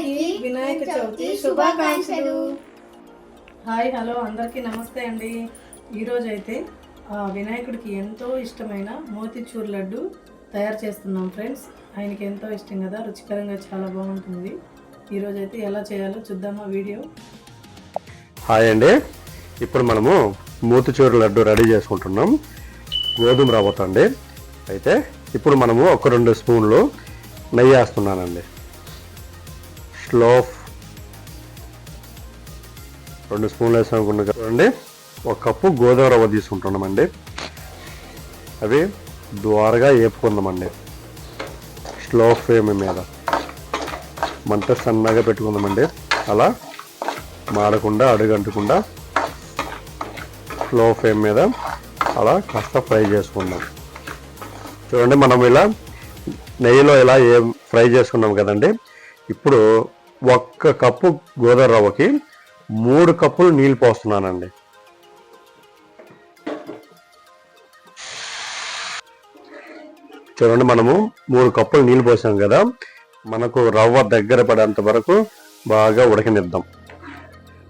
చవితి శుభాకాంక్షలు. Hi hello అందరికీ నమస్తే అండి. ఈరోజు అయితే వినాయకుడికి ఎంతో ఇష్టమైన మోతిచూర్ లడ్డు తయారు చేస్తున్నాం ఫ్రెండ్స్. ఆయనకి ఎంతో ఇష్టం కదా రుచికరంగా చాలా బాగుంటుంది. ఈరోజు అయితే ఎలా చేయాలో చూద్దామా వీడియో? హాయ్ అండి. ఇప్పుడు మనము మూతిచూరు లడ్డు రెడీ చేసుకుంటున్నాం. గోధుమ రవ్వతో అండి. అయితే ఇప్పుడు మనము ఒక రెండు స్పూన్లు నెయ్యి వేస్తున్నానండి. స్లోఫ్ రెండు స్పూన్లు వేసామనుకున్నా కదండి ఒక కప్పు గోధుమ రవ్వ తీసుకుంటున్నామండి. అవి ద్వారగా వేపుకుందామండి స్లో ఫ్లేమ్ మీద. మంట సన్నగా పెట్టుకుందామండి. అలా మాడకుండా అడుగంటకుండా స్లో ఫ్లేమ్ మీద అలా కాస్త ఫ్రై చేసుకుందాం. చూడండి మనం ఇలా నెయ్యిలో ఇలా ఏం ఫ్రై చేసుకున్నాం కదండి. ఇప్పుడు ఒక్క కప్పు గోధుమ రవ్వకి మూడు కప్పులు నీళ్ళు పోస్తున్నానండి. చూడండి మనము మూడు కప్పులు నీళ్ళు పోసాం కదా మనకు రవ్వ దగ్గర పడేంత వరకు బాగా ఉడకనిద్దాం.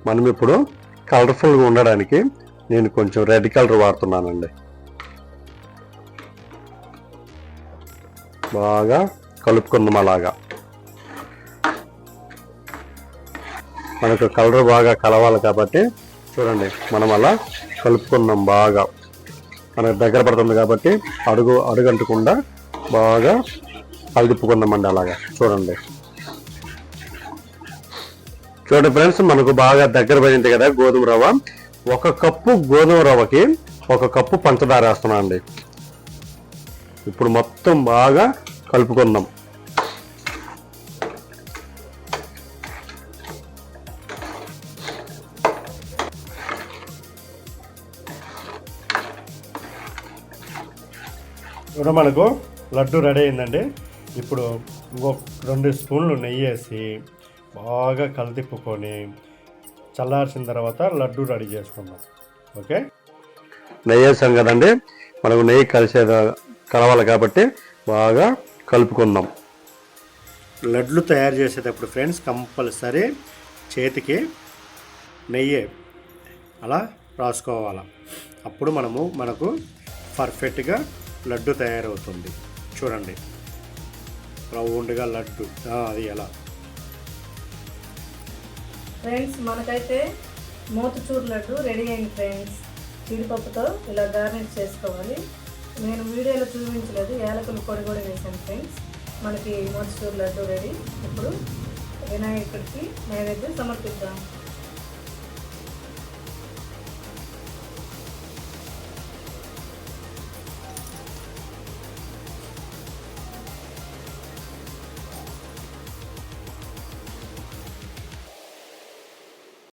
మనం ఇప్పుడు కలర్ఫుల్గా ఉండడానికి నేను కొంచెం రెడ్ కలర్ వాడుతున్నానండి. బాగా కలుపుకుందాం అలాగా. మనకు కలర్ బాగా కలవాలి కాబట్టి చూడండి మనం అలా కలుపుకున్నాం బాగా. మనకు దగ్గర పడుతుంది కాబట్టి అడుగు అడుగంటకుండా బాగా కలిదిప్పుకుందామండి అలాగా. చూడండి. చూడండి ఫ్రెండ్స్ మనకు బాగా దగ్గర పడింది కదా గోధుమ రవ్వ. ఒక కప్పు గోధుమ రవ్వకి ఒక కప్పు పంచదార వేస్తున్నాం అండి ఇప్పుడు మొత్తం బాగా కలుపుకుందాం ఇప్పుడు మనకు లడ్డు రెడీ అయిందండి. ఇప్పుడు ఇంకో రెండు స్పూన్లు నెయ్యి వేసి బాగా కలితిప్పుకొని చల్లార్చిన తర్వాత లడ్డు రెడీ చేసుకుందాం. ఓకే? నెయ్యి వేసాం కదండి. మనకు నెయ్యి కలిసే కలవాలి కాబట్టి బాగా కలుపుకుందాం. లడ్లు తయారు చేసేటప్పుడు ఫ్రెండ్స్ కంపల్సరీ చేతికి నెయ్యి అలా రాసుకోవాలి. అప్పుడు మనము మనకు పర్ఫెక్ట్గా లడ్డు తయారవుతుంది. చూడండి. రౌండ్గా లడ్డు. అది ఎలా? ఫ్రెండ్స్ మనకైతే మోతచూరు లడ్డు రెడీ అయింది ఫ్రెండ్స్. జీడిపప్పుతో ఇలా గార్నిష్ చేసుకోవాలి. నేను వీడియోలో చూపించలేదు. యాలకులు పొడి కూడా వేసాను ఫ్రెండ్స్. మనకి మోతిచూర్ లడ్డు రెడీ. ఇప్పుడు వినాయకుడికి నైవేద్యం సమర్పిద్దాం.